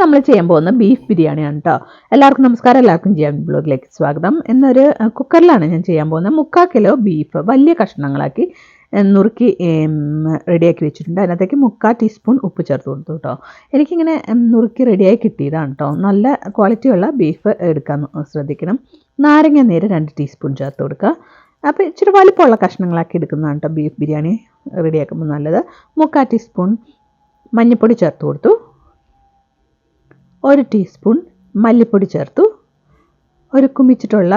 നമ്മൾ ചെയ്യാൻ പോകുന്ന ബീഫ് ബിരിയാണിയാണ് കേട്ടോ എല്ലാവർക്കും നമസ്കാരം. എല്ലാവർക്കും ജിയാൻ ബ്ലോഗിലേക്ക് സ്വാഗതം. എന്നൊരു കുക്കറിലാണ് ഞാൻ ചെയ്യാൻ പോകുന്നത്. മുക്കാൽ കിലോ ബീഫ് വലിയ കഷ്ണങ്ങളാക്കി നുറുക്കി റെഡിയാക്കി വെച്ചിട്ടുണ്ട്. അതിനകത്തേക്ക് മുക്കാൽ ടീസ്പൂൺ ഉപ്പ് ചേർത്ത് കൊടുത്തു കേട്ടോ എനിക്കിങ്ങനെ നുറുക്കി റെഡിയായി കിട്ടിയതാണ് കേട്ടോ നല്ല ക്വാളിറ്റിയുള്ള ബീഫ് എടുക്കാൻ ശ്രദ്ധിക്കണം. നാരങ്ങ നീര് രണ്ട് ടീസ്പൂൺ ചേർത്ത് കൊടുക്കുക. അപ്പോൾ ഇച്ചിരി വലിപ്പമുള്ള കഷ്ണങ്ങളാക്കി എടുക്കുന്നതാണ് കേട്ടോ ബീഫ് ബിരിയാണി റെഡിയാക്കുമ്പോൾ നല്ലത്. മുക്കാൽ ടീസ്പൂൺ മഞ്ഞൾപ്പൊടി ചേർത്ത് കൊടുത്തു. ഒരു ടീസ്പൂൺ മല്ലിപ്പൊടി ചേർത്തു. ഒരു കുമിച്ചിട്ടുള്ള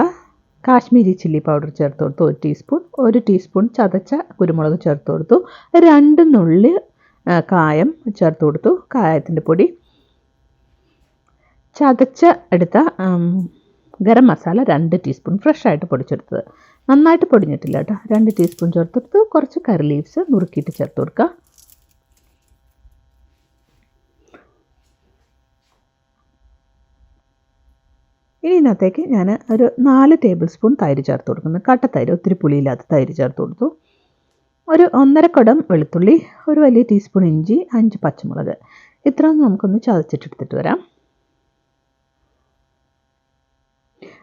കാശ്മീരി ചില്ലി പൗഡർ ചേർത്ത് കൊടുത്തു. ഒരു ടീസ്പൂൺ ഒരു ടീസ്പൂൺ ചതച്ച കുരുമുളക് ചേർത്ത് കൊടുത്തു. രണ്ട് നുള്ളി കായം ചേർത്ത് കൊടുത്തു. കായത്തിന്റെ പൊടി. ചതച്ച എടുത്ത ഗരം മസാല രണ്ട് ടീസ്പൂൺ ഫ്രഷായിട്ട് പൊടിച്ചെടുത്തത്. നന്നായിട്ട് പൊടിഞ്ഞിട്ടില്ല കേട്ടോ. രണ്ട് ടീസ്പൂൺ ചേർത്തെടുത്ത് കുറച്ച് കറി ലീവ്സ് നുറുക്കിയിട്ട് ചേർത്ത് കൊടുക്കുക. ഇനി ഇതിനകത്തേക്ക് ഞാൻ ഒരു നാല് ടേബിൾ സ്പൂൺ തൈര് ചേർത്ത് കൊടുക്കുന്നു. കട്ടത്തൈര് ഒത്തിരി പുളിയില്ലാത്ത തൈര് ചേർത്ത് കൊടുത്തു. ഒരു ഒന്നര കുടം വെളുത്തുള്ളി ഒരു വലിയ ടീസ്പൂൺ ഇഞ്ചി അഞ്ച് പച്ചമുളക്. ഇത്രയും നമുക്കൊന്ന് ചതച്ചിട്ടെടുത്തിട്ട് വരാം.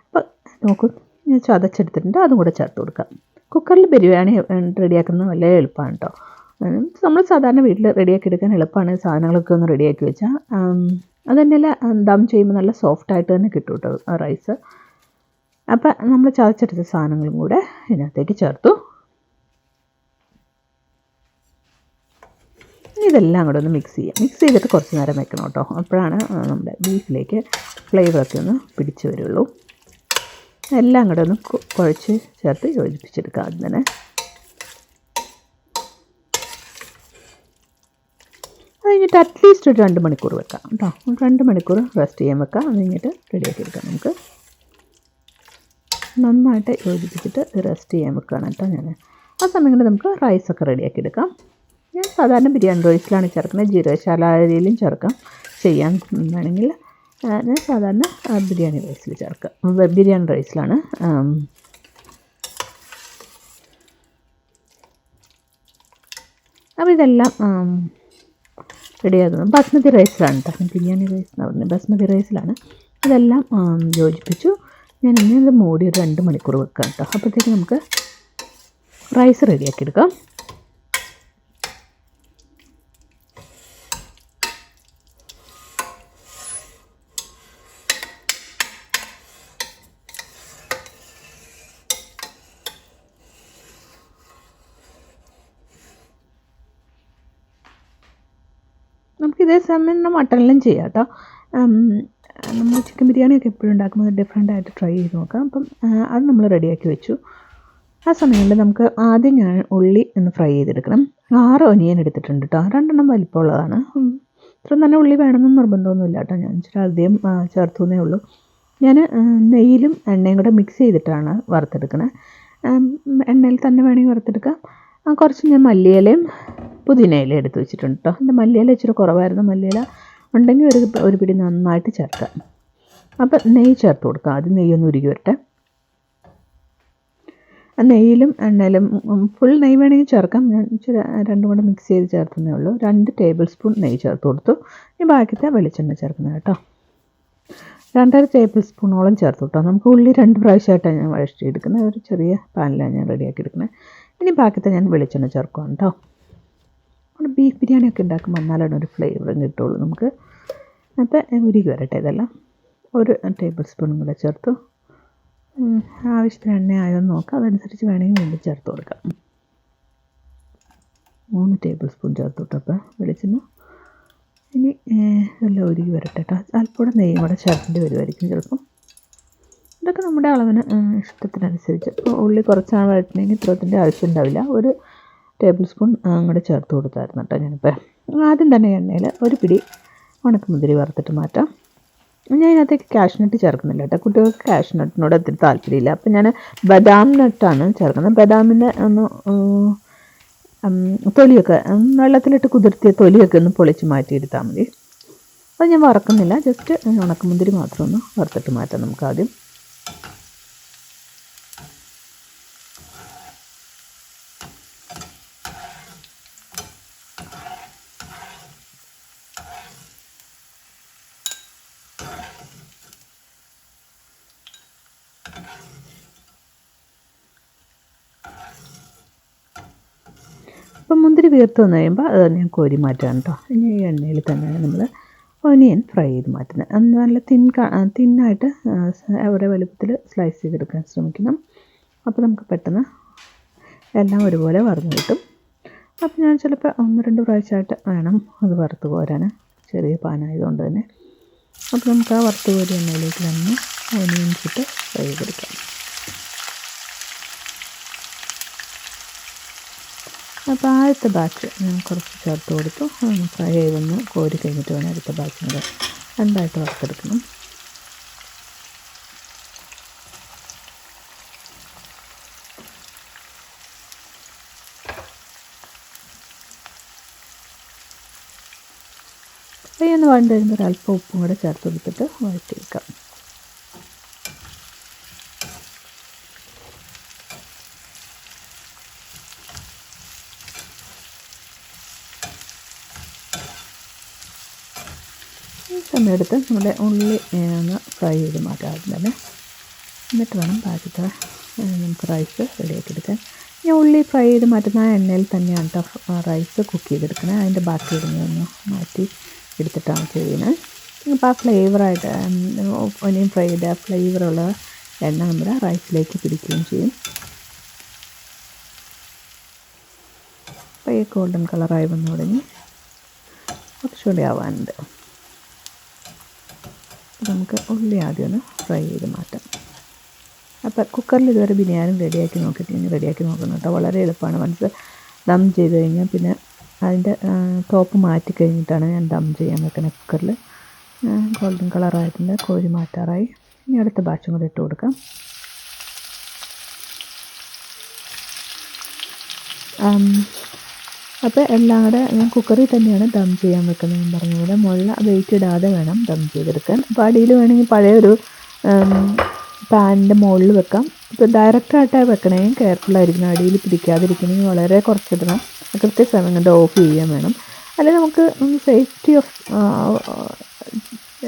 അപ്പം നോക്കൂ ഞാൻ ചതച്ചെടുത്തിട്ടുണ്ട്. അതും കൂടെ ചേർത്ത് കൊടുക്കാം. കുക്കറിൽ ബിരിയാണി റെഡിയാക്കുന്നത് വളരെ എളുപ്പമാണ് കേട്ടോ നമ്മൾ സാധാരണ വീട്ടിൽ റെഡിയാക്കി എടുക്കാൻ എളുപ്പമാണ്. സാധനങ്ങളൊക്കെ ഒന്ന് റെഡിയാക്കി വെച്ചാൽ അത് തന്നെയല്ല ദം ചെയ്യുമ്പോൾ നല്ല സോഫ്റ്റായിട്ട് തന്നെ കിട്ടും കേട്ടോ റൈസ് അപ്പം നമ്മൾ ചതച്ചെടുത്ത സാധനങ്ങളും കൂടെ ഇതിനകത്തേക്ക് ചേർത്തു. ഇതെല്ലാം കൂടെ ഒന്ന് മിക്സ് ചെയ്യാം. മിക്സ് ചെയ്തിട്ട് കുറച്ച് നേരം വെക്കണം കേട്ടോ അപ്പോഴാണ് നമ്മുടെ ബീഫിലേക്ക് ഫ്ലേവറൊക്കെ ഒന്ന് പിടിച്ചു വരുള്ളൂ. എല്ലാം കൂടെ ഒന്ന് കുഴച്ച് ചേർത്ത് യോജിപ്പിച്ചെടുക്കാം ആദ്യം അത് കഴിഞ്ഞിട്ട് അറ്റ്ലീസ്റ്റ് ഒരു രണ്ട് മണിക്കൂർ വെക്കാം. കേട്ടോ. ഒരു രണ്ട് മണിക്കൂർ റെസ്റ്റ് ചെയ്യാൻ വെക്കാം. അത് കഴിഞ്ഞിട്ട് റെഡിയാക്കി എടുക്കാം നമുക്ക്. നന്നായിട്ട് യോജിപ്പിച്ചിട്ട് റെസ്റ്റ് ചെയ്യാൻ വെക്കുകയാണ് കേട്ടോ ഞാൻ ആ സമയം കൊണ്ട് നമുക്ക് റൈസൊക്കെ റെഡിയാക്കി എടുക്കാം. ഞാൻ സാധാരണ ബിരിയാണി റൈസിലാണ് ചേർക്കുന്നത്. ജീരകശാല അരിയിലും ചേർക്കാം. ചെയ്യാൻ വേണമെങ്കിൽ ഞാൻ സാധാരണ ബിരിയാണി റൈസിൽ ചേർക്കാം. ബ- ബിരിയാണി റൈസിലാണ് അപ്പോൾ ഇതെല്ലാം റെഡിയാകുന്നത് ബസ്മതി റൈസിലാണ് കേട്ടോ ബിരിയാണി റൈസ് എന്ന് പറഞ്ഞത് ബസ്മതി റൈസിലാണ് ഇതെല്ലാം യോജിപ്പിച്ചു. ഞാൻ ഇനി ഇത് മൂടി ഒരു രണ്ട് മണിക്കൂർ വെക്കാം കേട്ടോ അപ്പോഴത്തേക്ക് നമുക്ക് റൈസ് റെഡിയാക്കി എടുക്കാം. നമ്മൾ മട്ടണിലും ചെയ്യാം കേട്ടോ നമ്മൾ ചിക്കൻ ബിരിയാണിയൊക്കെ എപ്പോഴും ഉണ്ടാക്കുമ്പോൾ ഡിഫറെന്റ് ആയിട്ട് ട്രൈ ചെയ്ത് നോക്കാം. അപ്പം അത് നമ്മൾ റെഡിയാക്കി വെച്ചു. ആ സമയങ്ങളിൽ നമുക്ക് ആദ്യം ഞാൻ ഉള്ളി ഒന്ന് ഫ്രൈ ചെയ്തെടുക്കണം. ആറ് ഒനിയൻ എടുത്തിട്ടുണ്ട് കേട്ടോ രണ്ടെണ്ണം വലിപ്പമുള്ളതാണ്. ഇത്ര തന്നെ ഉള്ളി വേണമെന്ന് നിർബന്ധമൊന്നുമില്ല കേട്ടോ ഞാൻ ഇച്ചിരി അധികം ചേർത്തുന്നേ ഉള്ളൂ. ഞാൻ നെയ്യിലും എണ്ണയും കൂടെ മിക്സ് ചെയ്തിട്ടാണ് വറുത്തെടുക്കുന്നത് എണ്ണയിൽ തന്നെ വേണമെങ്കിൽ വറുത്തെടുക്കാം. കുറച്ച് ഞാൻ മല്ലിയിലയും പുതിനയിലയും എടുത്ത് വെച്ചിട്ടുണ്ട് കേട്ടോ എന്റെ മല്ലിയില ഇച്ചിരി കുറവായിരുന്നു. മല്ലിയില ഉണ്ടെങ്കിൽ ഒരു ഒരു പിടി നന്നായിട്ട് ചേർക്കാം. അപ്പം നെയ്യ് ചേർത്ത് കൊടുക്കാം. ആദ്യം നെയ്യൊന്ന് ഉരുകി വരട്ടെ. നെയ്യിലും എണ്ണയിലും ഫുൾ നെയ്യ് വേണമെങ്കിൽ ചേർക്കാം. ഞാൻ ഇച്ചിരി രണ്ടും കൂടെ മിക്സ് ചെയ്ത് ചേർക്കുന്നേ ഉള്ളൂ. രണ്ട് ടേബിൾ സ്പൂൺ നെയ്യ് ചേർത്ത് കൊടുത്തു. ഇനി ബാക്കിത്തെ വെളിച്ചെണ്ണ ചേർക്കുന്നത് കേട്ടോ രണ്ടര ടേബിൾ സ്പൂണോളം ചേർത്ത് കേട്ടോ നമുക്ക് ഉള്ളി രണ്ട് പ്രാവശ്യമായിട്ടാണ് ഞാൻ വഴിച്ചെടുക്കുന്നത് ഒരു ചെറിയ പാനിലാണ് ഞാൻ റെഡിയാക്കി എടുക്കുന്നത്. ഇനി ബാക്കിത്തെ ഞാൻ വെളിച്ചെണ്ണ ചേർക്കുകയാണ് കേട്ടോ നമ്മുടെ ബീഫ് ബിരിയാണി ഒക്കെ ഉണ്ടാക്കുമ്പോൾ എന്നാലാണ് ഒരു ഫ്ലേവറും കിട്ടുള്ളൂ നമുക്ക്. അപ്പോൾ ഉരുകി വരട്ടെ ഇതെല്ലാം. ഒരു ടേബിൾ സ്പൂണും കൂടെ ചേർത്തു. ആവശ്യത്തിന് എണ്ണ ആയോ എന്ന് നോക്കാം. അതനുസരിച്ച് വേണമെങ്കിൽ വീണ്ടും ചേർത്ത് കൊടുക്കാം. മൂന്ന് ടേബിൾ സ്പൂൺ ചേർത്ത് വിട്ടപ്പോൾ വെളിച്ചെണ്ണ. ഇനി എല്ലാം ഒരുക്കി വരട്ടെ കേട്ടോ അല്പൂടെ നെയ്യും കൂടെ ചേർക്കേണ്ടി വരുമായിരിക്കും ചിലപ്പം. ഇതൊക്കെ നമ്മുടെ അളവിന് ഇഷ്ടത്തിനനുസരിച്ച്. ഉള്ളി കുറച്ചാണ് വഴറ്റണമെങ്കിൽ ഇത്രത്തിന്റെ ആവശ്യം ഉണ്ടാവില്ല. ഒരു ടേബിൾ സ്പൂൺ അങ്ങോട്ട് ചേർത്ത് കൊടുത്തായിരുന്നു കേട്ടോ ഞാനിപ്പോൾ ആദ്യം തന്നെ എണ്ണയിൽ ഒരു പിടി ഉണക്കമുന്തിരി വറുത്തിട്ട് മാറ്റാം. ഞാൻ ഇതിനകത്തേക്ക് കാഷ്നട്ട് ചേർക്കുന്നില്ല കേട്ടോ കുട്ടികൾക്ക് കാഷ്നട്ടിനോട് ഒത്തിരി താല്പര്യമില്ല. അപ്പം ഞാൻ ബദാം നട്ടാണ് ചേർക്കുന്നത്. ബദാമിന്റെ ഒന്ന് തൊലിയൊക്കെ വെള്ളത്തിലിട്ട് കുതിർത്തിയ തൊലിയൊക്കെ ഒന്ന് പൊളിച്ച് മാറ്റിയെടുത്താൽ മതി. അത് ഞാൻ വറക്കുന്നില്ല. ജസ്റ്റ് ഉണക്കമുന്തിരി മാത്രം ഒന്ന് വറുത്തിട്ട് മാറ്റാം നമുക്ക് ആദ്യം. അപ്പം വീർത്ത് വന്നു കഴിയുമ്പോൾ അത് ഞാൻ കോരി മാറ്റാൻ കേട്ടോ ഇനി ഈ എണ്ണയിൽ തന്നെയാണ് നമ്മൾ ഒനിയൻ ഫ്രൈ ചെയ്ത് മാറ്റുന്നത്. നല്ല തിൻ തിന്നായിട്ട് ഒരേ വലുപ്പത്തിൽ സ്ലൈസ് ചെയ്തെടുക്കാൻ ശ്രമിക്കണം. അപ്പോൾ നമുക്ക് പെട്ടെന്ന് എല്ലാം ഒരുപോലെ വറന്ന് കിട്ടും. അപ്പോൾ ഞാൻ ചിലപ്പോൾ ഒന്ന് രണ്ട് പ്രാവശ്യമായിട്ട് വേണം അത് വറുത്ത് കോരാൻ ചെറിയ പാനായതുകൊണ്ട് തന്നെ. അപ്പോൾ നമുക്ക് ആ വറുത്ത് കോരി എണ്ണയിലേക്ക് തന്നെ ഓനിയൻസ് ഇട്ട് ഫ്രൈ ചെയ്തെടുക്കാം. അപ്പോൾ ആദ്യത്തെ ബാച്ച് ഞാൻ കുറച്ച് ചേർത്ത് കൊടുത്തു. അതൊന്ന് ഫ്രൈ ചെയ്തൊന്ന് കോരി കഴിഞ്ഞിട്ട് വേണം അടുത്ത ബാച്ചും രണ്ടായിട്ട് വറുത്തെടുക്കണം. ഒന്ന് വേണ്ടി വരുമ്പോൾ അല്പം ഉപ്പും കൂടെ ചേർത്ത് കൊടുത്തിട്ട് വഴറ്റി സമയമെടുത്ത് നമ്മുടെ ഉള്ളി ഒന്ന് ഫ്രൈ ചെയ്ത് മാറ്റാം തന്നെ. എന്നിട്ട് വേണം ബാക്കിത്തെ നമുക്ക് റൈസ് റെഡിയാക്കി എടുക്കാൻ ഞാൻ ഉള്ളി ഫ്രൈ ചെയ്ത് മാറ്റുന്ന എണ്ണയിൽ തന്നെയാണ് കേട്ടോ റൈസ് കുക്ക് ചെയ്തെടുക്കുന്നത് അതിന്റെ ബാക്കി ഇടുന്നതൊന്ന് മാറ്റി എടുത്തിട്ടാണ് ചെയ്യുന്നത് അപ്പോൾ ആ ഫ്ലേവറായിട്ട് ഒനിയും ഫ്രൈ ചെയ്ത ആ ഫ്ലേവറുള്ള എണ്ണ നമ്മുടെ റൈസിലേക്ക് പിടിക്കുകയും ചെയ്യും. അപ്പോൾ ഈ ഗോൾഡൻ കളറായി വന്നു തുടങ്ങി. കുറച്ചുകൂടി ആവാനുണ്ട്. നമുക്ക് ഉള്ളി ആദ്യം ഒന്ന് ഫ്രൈ ചെയ്ത് മാറ്റാം. അപ്പോൾ കുക്കറിൽ ഇതുവരെ ബിരിയാണി റെഡിയാക്കി നോക്കിയിട്ട് ഞാൻ റെഡിയാക്കി നോക്കുന്നു കേട്ടോ. വളരെ എളുപ്പമാണ്. മനസ്സ് ദം ചെയ്ത് കഴിഞ്ഞാൽ പിന്നെ അതിന്റെ ടോപ്പ് മാറ്റി കഴിഞ്ഞിട്ടാണ് ഞാൻ ദം ചെയ്യാൻ വെക്കുന്നത് കുക്കറിൽ ഗോൾഡൻ കളറായിട്ടുണ്ട് കോഴി മാറ്റാറായി. ഇനി അടുത്ത ബാച്ചും കൂടി ഇട്ട് കൊടുക്കാം. അപ്പോൾ എല്ലാം കൂടെ ഞാൻ കുക്കറിൽ തന്നെയാണ് ദം ചെയ്യാൻ വെക്കുന്നത്. ഞാൻ പറഞ്ഞ പോലെ മുള്ള വെയിറ്റ് ഇടാതെ വേണം ദം ചെയ്തെടുക്കാൻ. അപ്പോൾ അടിയിൽ വേണമെങ്കിൽ പഴയൊരു പാനിന്റെ മുകളിൽ വെക്കാം. ഇപ്പോൾ ഡയറക്റ്റായിട്ടാണ് വെക്കണേ. കെയർഫുള്ളായിരിക്കണം അടിയിൽ പിടിക്കാതിരിക്കണമെങ്കിൽ വളരെ കുറച്ചിടണം. കൃത്യ സമയം കൊണ്ട് ഓഫ് ചെയ്യാൻ വേണം. അല്ലെങ്കിൽ നമുക്ക് സേഫ്റ്റി ഓഫ്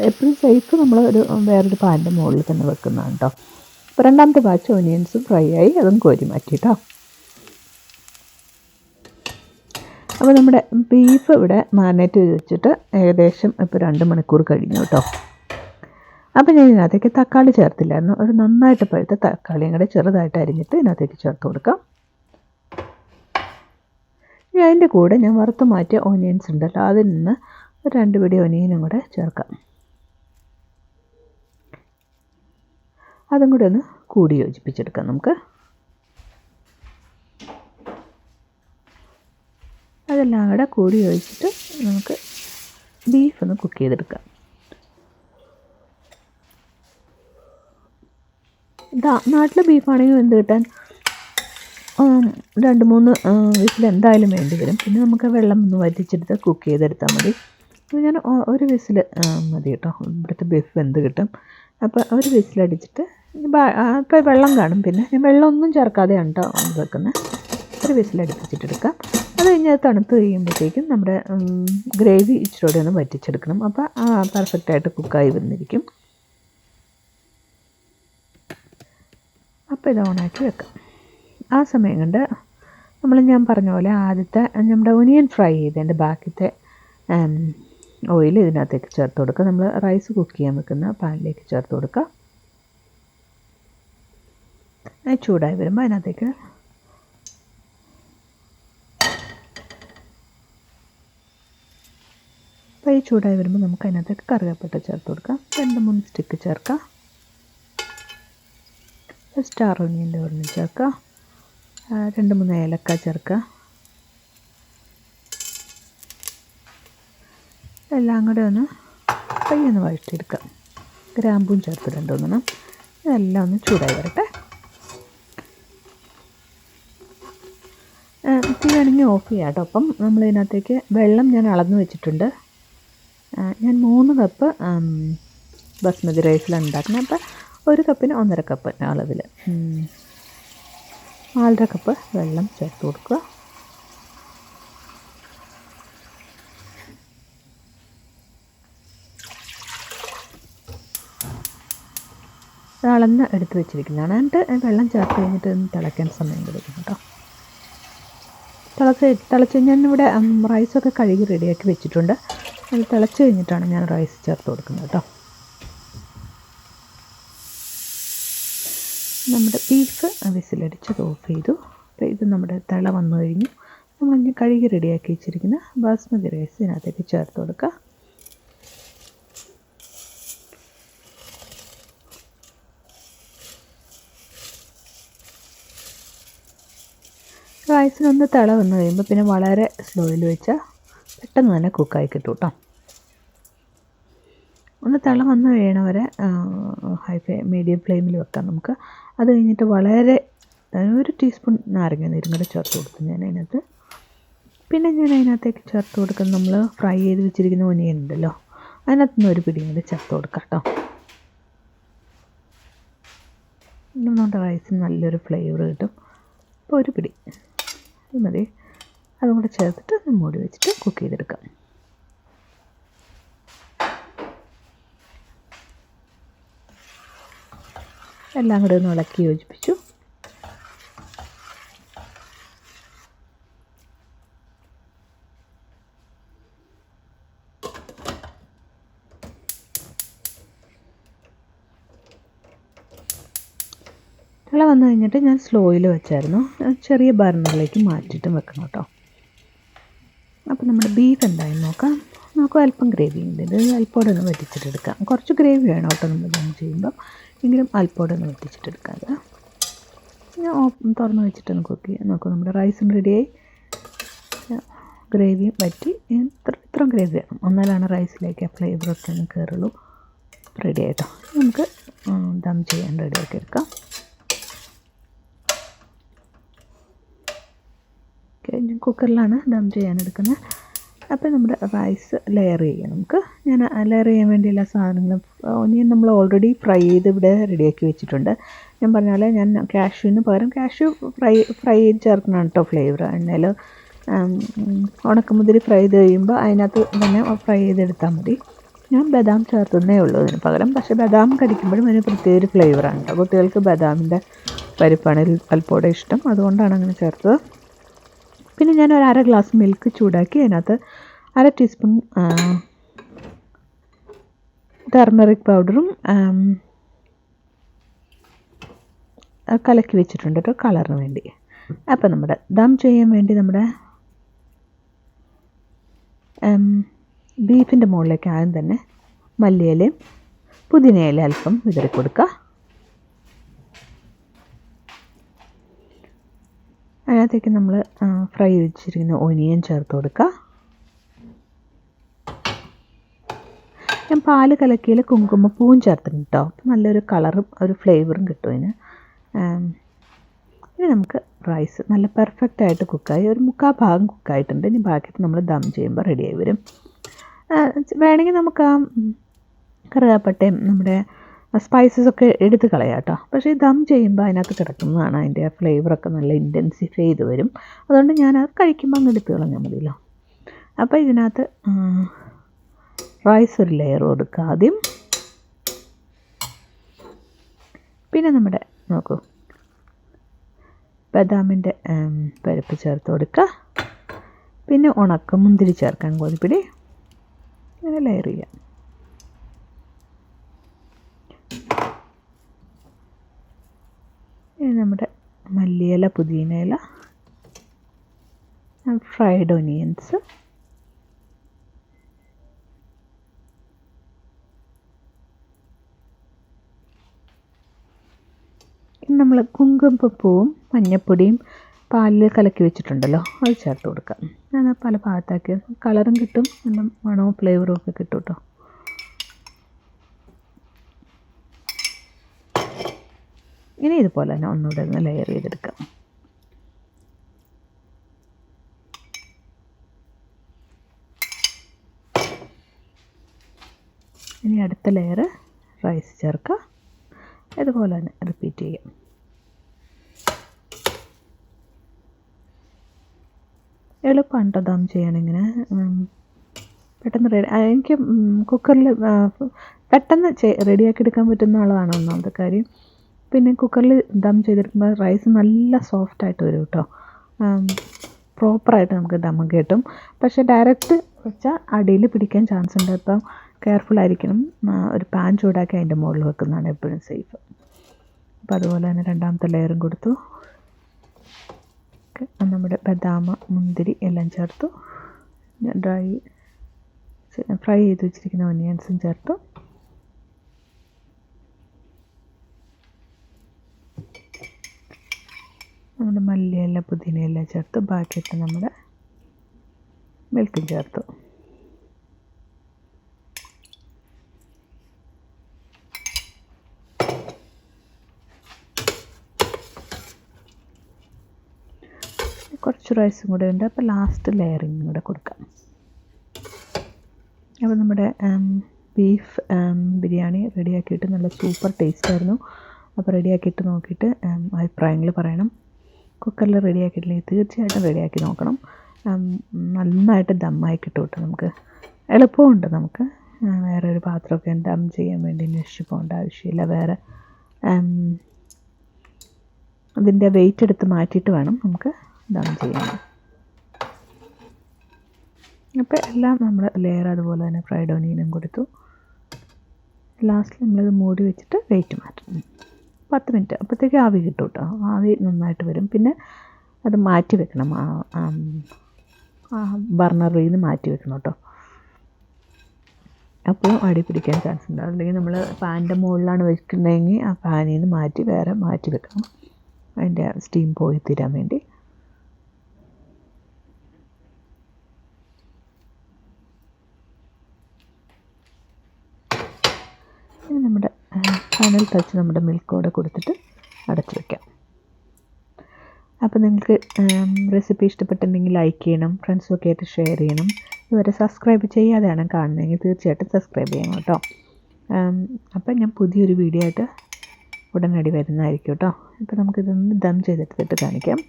എപ്പോഴും സേഫ് നമ്മൾ ഒരു വേറൊരു പാനിന്റെ മുകളിൽ തന്നെ വെക്കുന്നതാണ് കേട്ടോ അപ്പോൾ രണ്ടാമത്തെ ബാച്ച് ഓനിയൻസ് ഫ്രൈ ആയി. അതും കോരി മാറ്റി കേട്ടോ അപ്പോൾ നമ്മുടെ ബീഫ് ഇവിടെ മാരിനേറ്റ് ചെയ്ത് വെച്ചിട്ട് ഏകദേശം ഇപ്പോൾ രണ്ട് മണിക്കൂർ കഴിഞ്ഞു കേട്ടോ. അപ്പോൾ ഞാൻ ഇതിനകത്തേക്ക് തക്കാളി ചേർത്തില്ലായിരുന്നു. ഒരു നന്നായിട്ട് പഴുത്ത തക്കാളിയും കൂടെ ചെറുതായിട്ട് അരിഞ്ഞിട്ട് ഇതിനകത്തേക്ക് ചേർത്ത് കൊടുക്കാം. ഇനി അതിന്റെ കൂടെ ഞാൻ വറുത്ത് മാറ്റിയ ഓനിയൻസ് ഉണ്ടല്ലോ അതിൽ നിന്ന് ഒരു രണ്ട് പിടി ഒനിയനും കൂടെ ചേർക്കാം. അതും കൂടെ ഒന്ന് കൂടി യോജിപ്പിച്ചെടുക്കാം നമുക്ക്. അതെല്ലാം കൂടെ കൂടി ഒഴിച്ചിട്ട് നമുക്ക് ബീഫ് ഒന്ന് കുക്ക് ചെയ്തെടുക്കാം. നാട്ടിലെ ബീഫാണെങ്കിൽ എന്ത് കിട്ടാൻ? രണ്ട് മൂന്ന് വിസിൽ എന്തായാലും വേണ്ടി വരും. പിന്നെ നമുക്ക് വെള്ളം ഒന്ന് വറ്റിച്ചെടുത്ത് കുക്ക് ചെയ്തെടുത്താൽ മതി. ഞാൻ ഒരു വിസിൽ മതി കേട്ടോ. ഇവിടുത്തെ ബീഫ് വെന്ത് കിട്ടും. അപ്പോൾ ഒരു വിസിലടിച്ചിട്ട് അപ്പോൾ വെള്ളം കാണും. പിന്നെ ഞാൻ വെള്ളമൊന്നും ചേർക്കാതെയാണ് കേട്ടോ വെക്കുന്നത്. ഒരു വിസിലടിപ്പിച്ചിട്ടെടുക്കാം. അത് കഴിഞ്ഞ് തണുത്ത് കഴിയുമ്പോഴത്തേക്കും നമ്മുടെ ഗ്രേവി ഇച്ചിരി ഒന്ന് വറ്റിച്ചെടുക്കണം. അപ്പോൾ ആ പെർഫെക്റ്റായിട്ട് കുക്കായി വന്നിരിക്കും. അപ്പോൾ ഇത് ഓണാക്കി വെക്കാം. ആ സമയം കൊണ്ട് നമ്മൾ ഞാൻ പറഞ്ഞ പോലെ ആദ്യത്തെ നമ്മുടെ ഒനിയൻ ഫ്രൈ ചെയ്തതിന്റെ ബാക്കിത്തെ ഓയിൽ ഇതിനകത്തേക്ക് ചേർത്ത് കൊടുക്കുക. നമ്മൾ റൈസ് കുക്ക് ചെയ്യാൻ വെക്കുന്ന പാനിലേക്ക് ചേർത്ത് കൊടുക്കുക. ചൂടായി വരുമ്പോൾ അതിനകത്തേക്ക് ഈ ചൂടായി വരുമ്പോൾ നമുക്ക് അതിനകത്തേക്ക് കറുകപ്പട്ട ചേർത്ത് കൊടുക്കാം. രണ്ട് മൂന്ന് സ്റ്റിക്ക് ചേർക്കാം. സ്റ്റാർ ഒനിയന്റെ ഒരെണ്ണം ചേർക്കുക രണ്ട് മൂന്ന് ഏലക്ക ചേർക്കുക എല്ലാം കൂടെ ഒന്ന് പയ്യൊന്ന് വഴറ്റിയെടുക്കാം. ഗ്രാമ്പും ചേർത്ത് രണ്ടുമൂന്നെണ്ണം ഇതെല്ലാം ഒന്ന് ചൂടായി വരട്ടെ. തീ വേണമെങ്കിൽ ഓഫ് ചെയ്യാം കേട്ടോ. അപ്പം നമ്മൾ ഇതിനകത്തേക്ക് വെള്ളം ഞാൻ അളന്ന് വെച്ചിട്ടുണ്ട്. ഞാൻ മൂന്ന് കപ്പ് ബസ്മതി റൈസിലാണ് ഉണ്ടാക്കുന്നത്. അപ്പം ഒരു കപ്പിന് ഒന്നര കപ്പ് അളവിൽ നാലര കപ്പ് വെള്ളം ചേർത്ത് കൊടുക്കുക. അളന്ന് എടുത്ത് വെച്ചിരിക്കുന്നതാണ്. എന്നിട്ട് വെള്ളം ചേർത്ത് കഴിഞ്ഞിട്ട് തിളയ്ക്കാൻ സമയം കൊടുക്കും കേട്ടോ. തിളച്ച് തിളച്ച് ഞാനിവിടെ ഇവിടെ റൈസൊക്കെ കഴുകി റെഡിയാക്കി വെച്ചിട്ടുണ്ട്. അത് തിളച്ച് കഴിഞ്ഞിട്ടാണ് ഞാൻ റൈസ് ചേർത്ത് കൊടുക്കുന്നത് കേട്ടോ നമ്മുടെ ബീഫ് വിസിലടിച്ചത് ഓഫ് ചെയ്തു. അപ്പോൾ ഇത് നമ്മുടെ തിള വന്നു കഴിഞ്ഞു. നമ്മൾ കഴുകി റെഡിയാക്കി വെച്ചിരിക്കുന്ന ബാസ്മതി റൈസ് ഇതിനകത്തേക്ക് ചേർത്ത് കൊടുക്കുക. റൈസിനൊന്ന് തിള വന്ന് കഴിയുമ്പോൾ പിന്നെ വളരെ സ്ലോയിൽ വെച്ചാൽ പെട്ടെന്ന് തന്നെ കുക്കായി കിട്ടും കേട്ടോ ഒന്ന് തിള വന്ന് കഴിയണവരെ ഹൈ ഫ്ലേ മീഡിയം ഫ്ലെയിമിൽ വെക്കാം നമുക്ക്. അത് കഴിഞ്ഞിട്ട് വളരെ ഒരു ടീസ്പൂൺ നാരങ്ങ നീരും കൂടെ ചേർത്ത് കൊടുക്കും ഞാൻ അതിനകത്ത്. പിന്നെ ഞാൻ അതിനകത്തേക്ക് ചേർത്ത് കൊടുക്കുന്ന നമ്മൾ ഫ്രൈ ചെയ്ത് വെച്ചിരിക്കുന്ന ഒനിയൻ ഉണ്ടല്ലോ അതിനകത്ത് നിന്ന് ഒരു പിടിയും കൂടി ചേർത്ത് കൊടുക്കാം കേട്ടോ നമ്മുടെ റൈസിന് നല്ലൊരു ഫ്ലേവർ കിട്ടും. അപ്പോൾ ഒരു പിടി. അത് മതി. അതും കൂടെ ചേർത്തിട്ട് ഒന്ന് മൂടി വെച്ചിട്ട് കുക്ക് ചെയ്തെടുക്കാം. എല്ലാം കൂടെ ഒന്ന് ഇളക്കി യോജിപ്പിച്ചു തിള വന്നു കഴിഞ്ഞിട്ട് ഞാൻ സ്ലോയിൽ വെച്ചായിരുന്നു. ചെറിയ ബർണറിലേക്ക് മാറ്റിയിട്ടും വെക്കണം കേട്ടോ. അപ്പോൾ നമ്മുടെ ബീഫ് എന്തായാലും നോക്കാം. നമുക്ക് അല്പം ഗ്രേവി ഉണ്ട്. ഇത് അല്പോടെ ഒന്ന് കുറച്ച് ഗ്രേവി വേണം കേട്ടോ നമ്മൾ ദം ചെയ്യുമ്പം. എങ്കിലും അല്പോടെ ഒന്ന് വറ്റിച്ചിട്ടെടുക്കാം അത്. ഞാൻ ഓപ്പൺ തുറന്ന് വെച്ചിട്ട് കുക്ക് ചെയ്യാം. നോക്കാം നമ്മുടെ റൈസും റെഡിയായി ഗ്രേവിയും വറ്റി. ഇത്ര ഇത്രയും ഗ്രേവി വേണം. എന്നാലാണ് റൈസിലേക്ക് ആ ഫ്ലേവറൊക്കെ ഒന്ന് കയറുള്ളൂ റെഡി ആയിട്ടോ. നമുക്ക് ദം ചെയ്യാൻ റെഡിയാക്കി എടുക്കാം. ഓക്കെ ഞാൻ കുക്കറിലാണ് ദം ചെയ്യാൻ എടുക്കുന്നത് അപ്പോൾ നമ്മുടെ റൈസ് ലെയർ ചെയ്യാം നമുക്ക്. ഞാൻ ലെയർ ചെയ്യാൻ വേണ്ടി എല്ലാ സാധനങ്ങളും ഒനിയൻ നമ്മൾ ഓൾറെഡി ഫ്രൈ ചെയ്ത് ഇവിടെ റെഡിയാക്കി വെച്ചിട്ടുണ്ട്. ഞാൻ പറഞ്ഞ പോലെ ഞാൻ കാഷ്യൂവിന് പകരം കാഷ്യൂ ഫ്രൈ ഫ്രൈ ചെയ്ത് ചേർക്കുന്നതാണ് കേട്ടോ ഫ്ലേവർ എണ്ണയിൽ ഉണക്കമുതിരി ഫ്രൈ ചെയ്ത് കഴിയുമ്പോൾ അതിനകത്ത് തന്നെ ഫ്രൈ ചെയ്തെടുത്താൽ മതി. ഞാൻ ബദാം ചേർത്തുന്നേ ഉള്ളൂ അതിന് പകരം. പക്ഷേ ബദാം കടിക്കുമ്പോഴും അതിന് പ്രത്യേക ഒരു ഫ്ലേവറാണ് കേട്ടോ കുട്ടികൾക്ക് ബദാമിന്റെ പരിപ്പാണ് അല്പോടെ ഇഷ്ടം. അതുകൊണ്ടാണ് അങ്ങനെ ചേർത്തത്. പിന്നെ ഞാൻ ഒരു അര ഗ്ലാസ് മിൽക്ക് ചൂടാക്കി അതിനകത്ത് അര ടീസ്പൂൺ ടർമറിക് പൗഡറും കലക്കി വെച്ചിട്ടുണ്ട് കേട്ടോ കളറിന് വേണ്ടി. അപ്പോൾ നമ്മുടെ ദം ചെയ്യാൻ വേണ്ടി നമ്മുടെ ബീഫിന്റെ മുകളിലേക്ക് ആദ്യം തന്നെ മല്ലിയിലയും പുതിനയില അല്പം വിതറി കൊടുക്കുക അതിനകത്തേക്ക് നമ്മൾ ഫ്രൈ വെച്ചിരിക്കുന്ന ഒനിയൻ ചേർത്ത് കൊടുക്കുക ഞാൻ പാൽ കലക്കിയിൽ കുങ്കുമപ്പൂവും ചേർത്തിട്ടുണ്ട് കേട്ടോ അപ്പം നല്ലൊരു കളറും ഒരു ഫ്ലേവറും കിട്ടും അതിന്. ഇനി നമുക്ക് റൈസ് നല്ല പെർഫെക്റ്റ് ആയിട്ട് കുക്കായി ഒരു മുക്കാൽ ഭാഗം കുക്കായിട്ടുണ്ട് ഇനി ബാക്കി നമ്മൾ ദം ചെയ്യുമ്പോൾ റെഡിയായി വരും. വേണമെങ്കിൽ നമുക്ക് ആ കറുകാപ്പട്ടയും നമ്മുടെ സ്പൈസസ് ഒക്കെ എടുത്ത് കളയാം കേട്ടോ. പക്ഷേ ദം ചെയ്യുമ്പോൾ അതിനകത്ത് കിടക്കുന്നതാണ് അതിന്റെ ഫ്ലേവറൊക്കെ നല്ല ഇന്റൻസിഫൈ ചെയ്ത് വരും. അതുകൊണ്ട് ഞാൻ അത് കഴിക്കുമ്പോൾ അങ്ങ് എടുത്ത് കളഞ്ഞാൽ മതിയല്ലോ. അപ്പോൾ ഇതിനകത്ത് റൈസ് ഒരു ലെയർ കൊടുക്കുക ആദ്യം. പിന്നെ നമ്മുടെ നോക്കൂ. ബദാമിന്റെ പരിപ്പ് ചേർത്ത് കൊടുക്കുക. പിന്നെ ഉണക്ക മുന്തിരി ചേർക്കാൻ കോരിപ്പിടി അങ്ങനെ ലെയർ ചെയ്യാം. ഇനി നമ്മുടെ മല്ലിയില പുതിനയില ഫ്രൈഡ് ഒനിയൻസ് നമ്മൾ കുങ്കുമപ്പൂവും മഞ്ഞപ്പൊടിയും പാലിൽ കലക്കി വെച്ചിട്ടുണ്ടല്ലോ അത് ചേർത്ത് കൊടുക്കാം. ഞാൻ പല ഭാഗത്താക്കി കളറും കിട്ടും നല്ല മണവും ഫ്ലേവറും ഒക്കെ കിട്ടും കേട്ടോ. ഇനി ഇതുപോലെ തന്നെ ഒന്നുകൂടെ ഒന്ന് ലെയർ ചെയ്തെടുക്കാം. ഇനി അടുത്ത ലെയർ റൈസ് ചേർക്കുക ഇതുപോലെ തന്നെ റിപ്പീറ്റ് ചെയ്യാം. എളുപ്പമാണ് കേട്ടോ ദം ചെയ്യണം ഇങ്ങനെ പെട്ടെന്ന് റെഡി എനിക്ക് കുക്കറിൽ പെട്ടെന്ന് റെഡിയാക്കി എടുക്കാൻ പറ്റുന്ന ആളാണ് ഒന്നാമത്തെ കാര്യം. പിന്നെ കുക്കറിൽ ദം ചെയ്തെടുക്കുമ്പോൾ റൈസ് നല്ല സോഫ്റ്റ് ആയിട്ട് വരും കേട്ടോ പ്രോപ്പറായിട്ട് നമുക്ക് ദം കിട്ടും. പക്ഷേ ഡയറക്റ്റ് വെച്ചാൽ അടിയിൽ പിടിക്കാൻ ചാൻസ് ഉണ്ട്. അപ്പം കെയർഫുൾ ആയിരിക്കണം. ഒരു പാൻ ചൂടാക്കി അതിന്റെ മുകളിൽ വെക്കുന്നതാണ് എപ്പോഴും സേഫ് അപ്പോൾ അതുപോലെ തന്നെ രണ്ടാമത്തെ ലെയറും കൊടുത്തു. നമ്മുടെ ബദാമ മുന്തിരി എല്ലാം ചേർത്തു. ഡ്രൈ ഫ്രൈ ചെയ്ത് വെച്ചിരിക്കുന്ന ഒനിയൻസും ചേർത്തു. നമ്മുടെ മല്ലിയില പുതിനയല്ല ചേർത്ത് ബാക്കിയിട്ട് നമ്മുടെ മിൽക്കും ചേർത്തു. കുറച്ച് റൈസും കൂടെ ഉണ്ട്. അപ്പോൾ ലാസ്റ്റ് ലെയറിങ് കൂടെ കൊടുക്കാം. അപ്പോൾ നമ്മുടെ ബീഫ് ബിരിയാണി റെഡിയാക്കിയിട്ട് നല്ല സൂപ്പർ ടേസ്റ്റ് ആയിരുന്നു. അപ്പോൾ റെഡിയാക്കിയിട്ട് നോക്കിയിട്ട് അഭിപ്രായങ്ങൾ പറയണം. കുക്കറിൽ റെഡിയാക്കിയിട്ടില്ലെങ്കിൽ തീർച്ചയായിട്ടും റെഡിയാക്കി നോക്കണം. നന്നായിട്ട് ദമ്മായി കിട്ടും കേട്ടോ നമുക്ക്. എളുപ്പമുണ്ട് നമുക്ക്. വേറെ ഒരു പാത്രമൊക്കെ ദം ചെയ്യാൻ വേണ്ടി അന്വേഷിച്ച് പോകേണ്ട ആവശ്യമില്ല. വേറെ അതിന്റെ വെയിറ്റ് എടുത്ത് മാറ്റിയിട്ട് വേണം നമുക്ക് ദം ചെയ്യാൻ. അപ്പോൾ എല്ലാം നമ്മൾ ലെയർ അതുപോലെ തന്നെ ഫ്രൈഡ് ഓനിയനും കൊടുത്തു. ലാസ്റ്റിൽ നമ്മളത് മൂടി വെച്ചിട്ട് വെയിറ്റ് മാറ്റും പത്ത് മിനിറ്റ്. അപ്പോഴത്തേക്ക് ആവി കിട്ടും കേട്ടോ ആവി നന്നായിട്ട് വരും. പിന്നെ അത് മാറ്റി വെക്കണം. ബർണറിൽ നിന്ന് മാറ്റി വെക്കണം കേട്ടോ അപ്പോൾ അടി പിടിക്കാൻ ചാൻസ് ഉണ്ട്. അല്ലെങ്കിൽ നമ്മൾ പാനിന്റെ മുകളിലാണ് വെക്കുന്നതെങ്കിൽ ആ പാനിൽ നിന്ന് മാറ്റി വേറെ മാറ്റി വെക്കണം. അതിന്റെ സ്റ്റീം പോയി തീരാൻ വേണ്ടി ഇനി നമ്മുടെ ഫൈനൽ ടച്ച് നമ്മുടെ മിൽക്ക് കൂടെ കൊടുത്തിട്ട് അടച്ചു വയ്ക്കാം അപ്പോൾ നിങ്ങൾക്ക് റെസിപ്പി ഇഷ്ടപ്പെട്ടെങ്കിൽ ലൈക്ക് ചെയ്യണം ഫ്രണ്ട്സൊക്കെ ആയിട്ട് ഷെയർ ചെയ്യണം. ഇതുവരെ സബ്സ്ക്രൈബ് ചെയ്യാതെയാണ് കാണുന്നതെങ്കിൽ തീർച്ചയായിട്ടും സബ്സ്ക്രൈബ് ചെയ്യണം കേട്ടോ. അപ്പം ഞാൻ പുതിയൊരു വീഡിയോ ആയിട്ട് ഉടനടി വരുന്നതായിരിക്കും കേട്ടോ. ഇപ്പോൾ നമുക്കിതൊന്ന് ദം ചെയ്തെടുത്തിട്ട് കാണിക്കാം.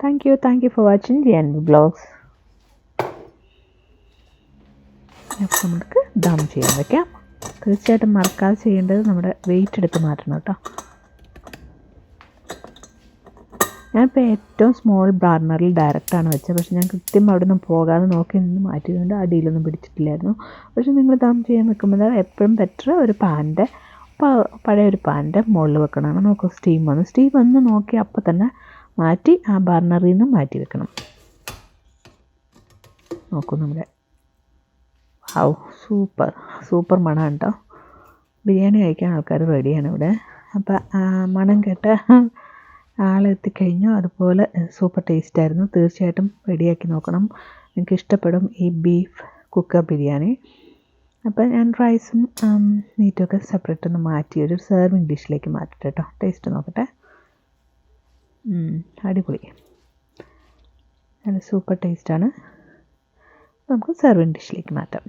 Thank you thank you for watching G and blogs അപ്പോൾ നമുക്ക് ദം ചെയ്യാൻ വയ്ക്കാം തീർച്ചയായിട്ടും മറക്കാതെ ചെയ്യേണ്ടത് നമ്മുടെ വെയിറ്റ് എടുത്ത് മാറ്റണം കേട്ടോ. ഞാനിപ്പോൾ ഏറ്റവും സ്മോൾ ബാർണറിൽ ഡയറക്റ്റാണ് വെച്ചത്. പക്ഷേ ഞാൻ കൃത്യം അവിടെ നിന്ന് പോകാതെ നോക്കി നിന്ന് മാറ്റിയതുകൊണ്ട് അടിയിലൊന്നും പിടിച്ചിട്ടില്ലായിരുന്നു. പക്ഷേ നിങ്ങൾ ദം ചെയ്യാൻ വെക്കുമ്പോൾ എപ്പോഴും ബെറ്റർ ഒരു പാന്റെ പഴയ ഒരു പാന്റെ മുകളിൽ വെക്കണമാണ് നോക്കൂ സ്റ്റീം വന്ന്. സ്റ്റീം വന്ന് നോക്കി അപ്പോൾ തന്നെ മാറ്റി ആ ബർണറിൽ നിന്ന് മാറ്റി വെക്കണം. നോക്കൂ നമ്മുടെ ഔ സൂപ്പർ സൂപ്പർ മണമാണ് കേട്ടോ ബിരിയാണി കഴിക്കാൻ ആൾക്കാർ റെഡിയാണ് ഇവിടെ. അപ്പം മണം കേട്ട ആളെത്തിക്കഴിഞ്ഞു. അതുപോലെ സൂപ്പർ ടേസ്റ്റ് ആയിരുന്നു. തീർച്ചയായിട്ടും റെഡിയാക്കി നോക്കണം. നിങ്ങൾക്ക് ഇഷ്ടപ്പെടും ഈ ബീഫ് കുക്കർ ബിരിയാണി. അപ്പം ഞാൻ റൈസും മീറ്റും ഒക്കെ സെപ്പറേറ്റ് ഒന്ന് മാറ്റി ഒരു സെർവിങ് ഡിഷിലേക്ക് മാറ്റട്ടെ കേട്ടോ ടേസ്റ്റ് നോക്കട്ടെ. അടിപൊളി. നല്ല സൂപ്പർ ടേസ്റ്റാണ് നമുക്ക് സെർവിങ് ഡിഷിലേക്ക് മാറ്റാം.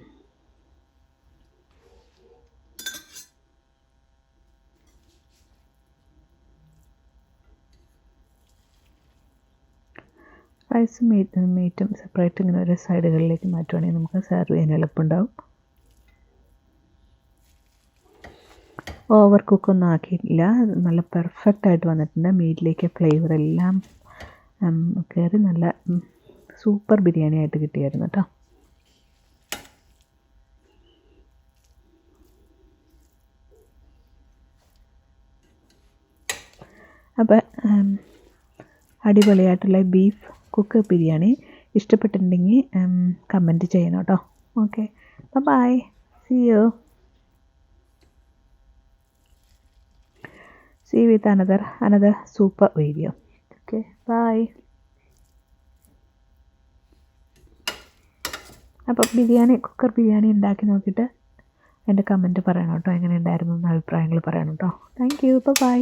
റൈസും മീറ്റ് മീറ്റും സെപ്പറേറ്റ് ഇങ്ങനെ ഓരോ സൈഡുകളിലേക്ക് മാറ്റുവാണെങ്കിൽ നമുക്ക് സെർവ് ചെയ്യാൻ എളുപ്പമുണ്ടാവും. ഓവർ കുക്കൊന്നും ആക്കിയിട്ടില്ല. നല്ല പെർഫെക്റ്റ് ആയിട്ട് വന്നിട്ടുണ്ട്. മീറ്റിലേക്ക് ഫ്ലേവർ എല്ലാം കയറി നല്ല സൂപ്പർ ബിരിയാണി ആയിട്ട് കിട്ടിയായിരുന്നു കേട്ടോ അപ്പോൾ അടിപൊളിയായിട്ടുള്ള ബീഫ് കുക്ക് ബിരിയാണി ഇഷ്ടപ്പെട്ടിട്ടുണ്ടെങ്കിൽ കമന്റ് ചെയ്യണം കേട്ടോ. Okay bye see you see with another another super video okay bye അപ്പോൾ ബിരിയാണി കുക്കർ ബിരിയാണി ഉണ്ടാക്കി നോക്കിയിട്ട് എന്റെ കമന്റ് പറയണം കേട്ടോ. എങ്ങനെ ഉണ്ടായിരുന്നു എന്ന് അഭിപ്രായങ്ങൾ പറയണം കേട്ടോ. Thank you by